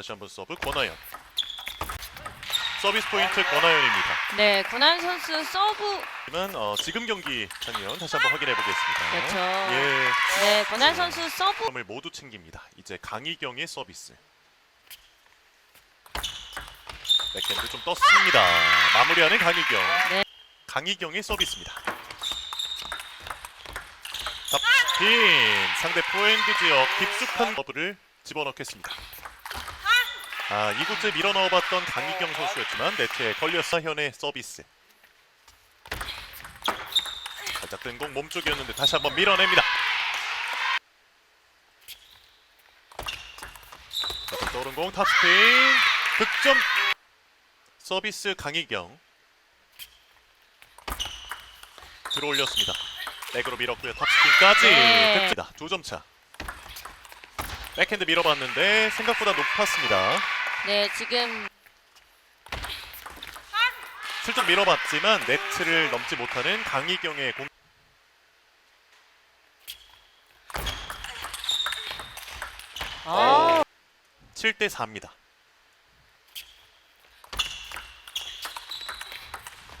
다시 한번 서브 권하연. 서비스 포인트 권하연입니다. 네, 권한 선수 서브 하지만 어, 지금 경기 장면 다시 한번 확인해 보겠습니다. 그렇죠. 예, 네, 권한 선수 서브 점을 모두 챙깁니다. 이제 강희경의 서비스. 백핸드 좀 떴습니다. 마무리하는 강희경. 네. 강희경의 서비스입니다. 탑핀 상대 포핸드 지역 깊숙한 서브를 집어넣겠습니다. 아 이곳에 밀어 넣어봤던 강희경 선수였지만 네트에 걸렸어 현의 서비스. 살짝 뜬공 몸쪽이었는데 다시 한번 밀어냅니다. 자, 떠오른 공 탑스핀 득점 서비스 강희경 들어올렸습니다. 백으로 밀었고요. 탑스핀까지 네. 득점이다. 두점 차. 백핸드 밀어봤는데 생각보다 높았습니다. 네, 지금 슬쩍 밀어봤지만 네트를 넘지 못하는 강희경의 공. 어, 7대 4입니다.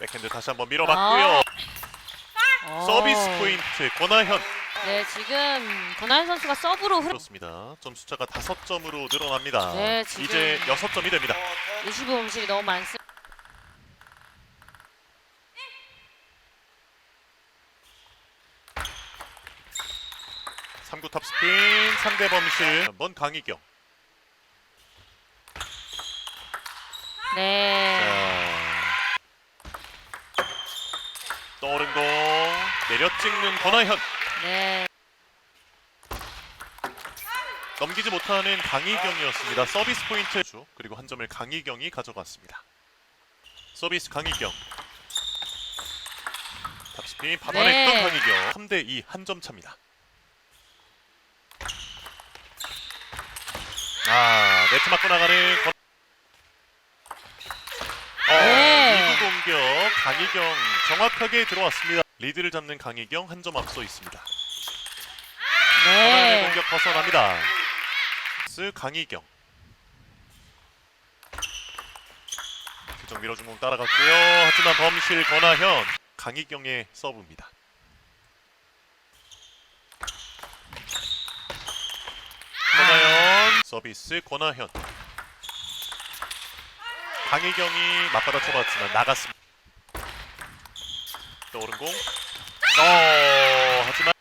백핸드 다시 한번 밀어봤고요. 어. 서비스 포인트 권하현 네, 지금 권한 선수가 서브로 흐르 그렇습니다. 점수 차가 5점으로 늘어납니다. 네, 지금- 이제 6점이 됩니다. 리시브 음식이 너무 많습니다. 3구 탑스핀 상대 범실 한번 강희경. 네. 자, 떠오른 공 내려 찍는 권하현 네. 넘기지 못하는 강희경이었습니다. 서비스 포인트 주 그리고 한 점을 강희경이 가져갔습니다. 서비스 강희경. 탑스핀 받아냈던 네. 강희경 3대 2 한 점 차입니다. 아 네트 맞고 나가는 권... 어, 네. 2구 공격 강희경 정확하게 들어왔습니다. 리드를 잡는 강희경 한 점 앞서 있습니다. 네. 공격 벗어납니다. 스 강희경. 규정 밀어준 공 따라갔고요. 하지만 범실 권하현 강희경의 서브입니다. 권하현 서비스 권하현. 강희경이 맞받아 쳐봤지만 나갔습니다. 떠오른 공. 어 하지만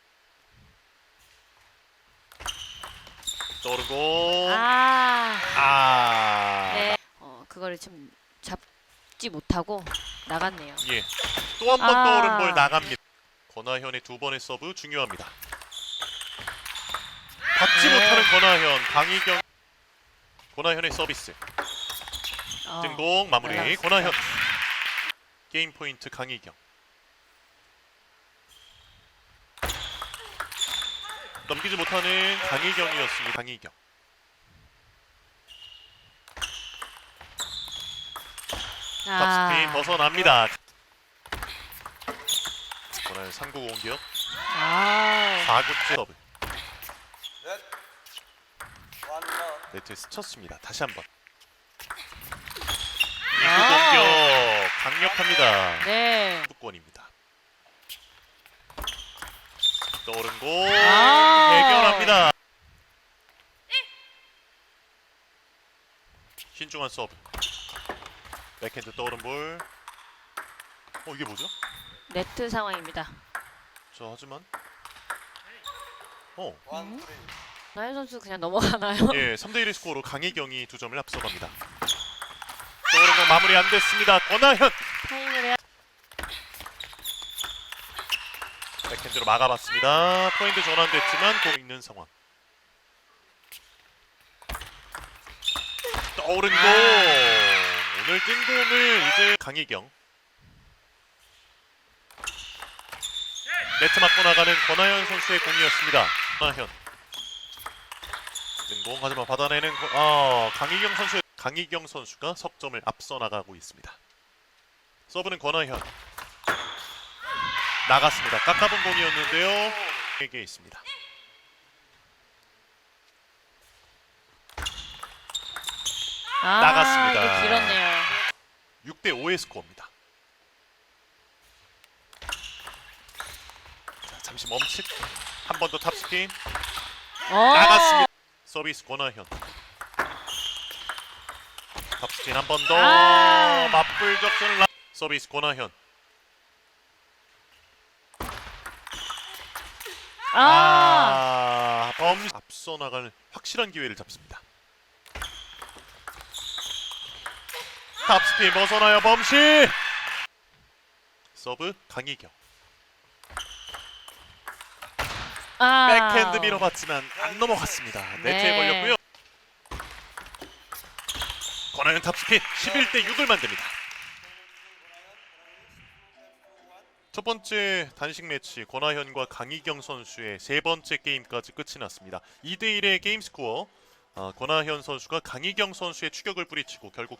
떠오른 공. 아. 아. 네. 어, 그거를 좀 잡지 못하고 나갔네요. 예. 또 한 번 아. 떠오른 볼 나갑니다. 권하현의 두 번의 서브 중요합니다. 받지 네. 못하는 권하현, 강희경. 권하현의 서비스. 어. 등공 마무리. 권하현. 게임 포인트 강희경. 넘기지 못하는 강희경이었습니다. 강희경. 탑스핀 벗어납니다. 권하현 3구 공격. 아. 4구째 서브. 네트에 스쳤습니다. 다시 한번. 아. 2구 공격 강력합니다. 네. 수권입니다. 떠오른 공 아. 해결합니다. 신중한 서브. 백핸드 떠오른 볼. 어 이게 뭐죠? 네트 상황입니다. 자 하지만 어 원, 쓰리. 나연 선수 그냥 넘어가나요? 예, 3대 1의 스코어로 강희경이 두 점을 앞서갑니다. 떠오른 공 마무리 안 됐습니다. 권하현 타임을 해야 백핸드로 막아봤습니다. 포인트 전환됐지만 공 있는 상황. 떠오른 공 오늘 뜬 공을 이제 강희경 네트 맞고 나가는 권하현 선수의 공이었습니다. 권하현 뜬공 하지만 받아내는 권- 아 강희경 선수 강희경 선수가 석점을 앞서 나가고 있습니다. 서브는 권하현 나갔습니다. 깎아본 공이었는데요. 에게 있습니다. 아, 나갔습니다. 이거 길었네요. 6대 5의 스코어입니다. 자, 잠시 멈칫. 한 번 더 탑스핀 어. 나갔습니다. 서비스 권하현. 탑스핀 한 번 더. 아. 맞불 적선을 나... 서비스 권하현. 아. 아, 범 앞서 나갈 확실한 기회를 잡습니다. 탑스핀 벗어나요 범실. 서브 강희경. 아. 백핸드 밀어봤지만 안 넘어갔습니다. 네트에 네. 걸렸고요. 권하연 탑스핀 11대 6을 만듭니다. 첫 번째 단식 매치 권하현과 강희경 선수의 세 번째 게임까지 끝이 났습니다. 2대 1의 게임 스코어. 아, 권하현 선수가 강희경 선수의 추격을 뿌리치고 결국